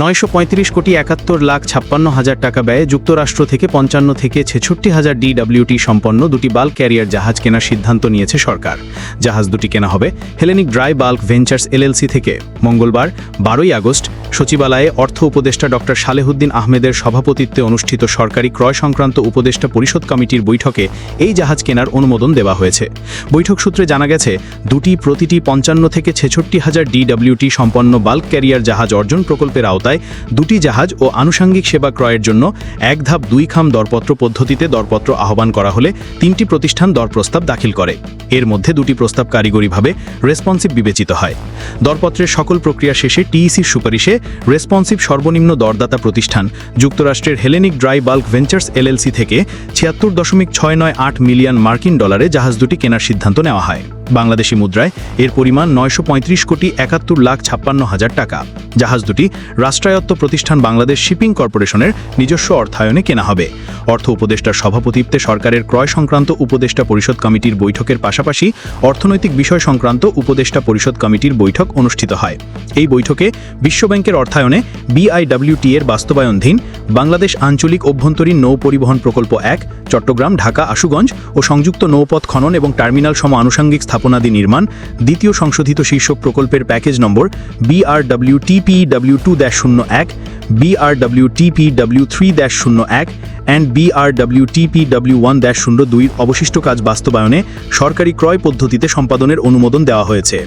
নয়শো পঁয়ত্রিশ কোটি একাত্তর লাখ ছাপ্পান্ন হাজার টাকা ব্যয়ে যুক্তরাষ্ট্র থেকে পঞ্চান্ন থেকে ছেষট্টি হাজার ডিডব্লিউটি সম্পন্ন দুটি বাল্ক ক্যারিয়ার জাহাজ কেনার সিদ্ধান্ত নিয়েছে সরকার। জাহাজ দুটি কেনা হবে। Hellenic Dry Bulk Ventures LLC থেকে মঙ্গলবার, বারোই আগস্ট সচিবালয়ে অর্থ উপদেষ্টা ডক্টর সালেহুদ্দিন আহমেদের সভাপতিত্বে অনুষ্ঠিত সরকারি ক্রয় সংক্রান্ত উপদেষ্টা পরিষদ কমিটির বৈঠকে এই জাহাজ কেনার অনুমোদন দেওয়া হয়েছে। বৈঠক সূত্রে জানা গেছে, দুটি প্রতিটি পঞ্চান্ন থেকে ছেষট্টি হাজার ডিডব্লিউটি সম্পন্ন বাল্ক ক্যারিয়ার জাহাজ অর্জন প্রকল্পের আওতায় দুটি জাহাজ ও আনুষঙ্গিক সেবা ক্রয়ের জন্য এক ধাপ দুই খাম দরপত্র পদ্ধতিতে দরপত্র আহ্বান করা হলে তিনটি প্রতিষ্ঠান দর প্রস্তাব দাখিল করে। এর মধ্যে দুটি প্রস্তাব কারিগরিভাবে রেসপন্সিভ বিবেচিত হয়। দরপত্রের সকল প্রক্রিয়া শেষে টিইসির সুপারিশে রেসপন্সিভ সর্বনিম্ন দরদাতা প্রতিষ্ঠান। যুক্তরাষ্ট্রের Hellenic Dry Bulk Ventures LLC থেকে ছিয়াত্তর দশমিক ছয় নয় আট মিলিয়ন মার্কিন ডলারে জাহাজ দুটি কেনার সিদ্ধান্ত নেওয়া হয়। বাংলাদেশি মুদ্রায় এর পরিমাণ নয়শো পঁয়ত্রিশ কোটি একাত্তর লাখ ছাপ্পান্ন হাজার টাকা। জাহাজ দুটি রাষ্ট্রায়ত্ত প্রতিষ্ঠান বাংলাদেশ শিপিং কর্পোরেশনের নিজস্ব অর্থায়নে কেনা হবে। অর্থ উপদেষ্টার সভাপতিত্বে সরকারের ক্রয় সংক্রান্ত উপদেষ্টা পরিষদ কমিটির বৈঠকের পাশাপাশি অর্থনৈতিক বিষয় সংক্রান্ত উপদেষ্টা পরিষদ কমিটির বৈঠক অনুষ্ঠিত হয়। এই বৈঠকে বিশ্বব্যাংকের অর্থায়নে বিআইডব্লিউটি এর বাস্তবায়নধীন বাংলাদেশ আঞ্চলিক অভ্যন্তরীণ নৌ পরিবহন প্রকল্প এক, চট্টগ্রাম, ঢাকা, আশুগঞ্জ ও সংযুক্ত নৌপথ খনন এবং টার্মিনাল সম আনুষঙ্গিক স্থাপনাদি নির্মাণ, দ্বিতীয় সংশোধিত শীর্ষক প্রকল্পের প্যাকেজ নম্বর বিআরডব্লিউ টিপিডব্লিউ টু দ্যাশ শূন্য এক বিআরডব্লিউ টিপিডব্লিউ থ্রি দ্যাশ শূন্য এক অ্যান্ড বিআরডব্লিউ টিপিডব্লিউ ওয়ান দ্যাশ শূন্য দুইয়ের অবশিষ্ট কাজ বাস্তবায়নে সরকারি ক্রয় পদ্ধতিতে সম্পাদনের অনুমোদন দেওয়া হয়েছে।